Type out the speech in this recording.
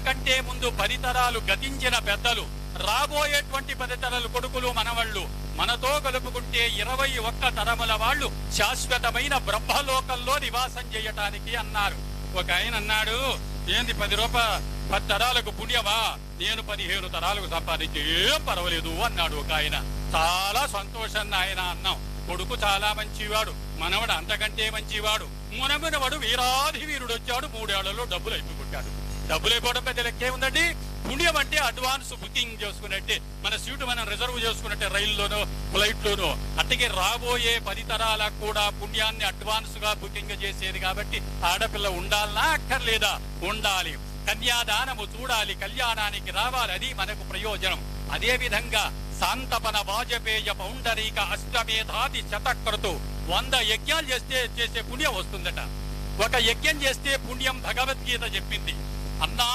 మనకంటే ముందు పరితరాలు గతించిన పెద్దలు రాబోయేటువంటి పరితరాలు కొడుకులు మనవళ్ళు మనతో కలుపుకుంటే ఇరవై ఒక్క తరముల వాళ్ళు శాశ్వతమైన బ్రహ్మలోకంలో నివాసం చేయటానికి అన్నారు. ఒక ఆయన అన్నాడు ఏంది పది రూపా పది తరాలకు పుణ్యమా? నేను పదిహేను తరాలకు సంపాదించి ఏం పర్వాలేదు అన్నాడు ఒక ఆయన. చాలా సంతోషాన్ని ఆయన అన్నాం. కొడుకు చాలా మంచివాడు మనవడు అంతకంటే మంచివాడు. మునమినవాడు వీరాధి వీరుడు వచ్చాడు మూడేళ్ళలో డబ్బులు అయిపోగొట్టాడు. డబ్బులు అయిపోవడం పెద్ద లెక్కే ఉందండి పుణ్యం అంటే అడ్వాన్స్ బుకింగ్ చేసుకున్నట్టే. మన సీటు మనం రిజర్వ్ చేసుకున్నట్టే రైల్లోనో ఫ్లైట్లోనో. అట్టగే రాబోయే పది తరాలకు కూడా పుణ్యాన్ని అడ్వాన్స్గా బుకింగ్ చేసేది కాబట్టి ఆడపిల్ల ఉండాలనా అక్కర్లేదా? ఉండాలి. కన్యాదానము చూడాలి కళ్యాణానికి రావాలి అది మనకు ప్రయోజనం. అదే విధంగా శాంతపన వాజపేయ పౌండరీక అష్టమేధాది శతక్రతు వంద యజ్ఞాలు చేస్తే చేసే పుణ్యం వస్తుందట. ఒక యజ్ఞం చేస్తే పుణ్యం భగవద్గీత చెప్పింది. అన్నా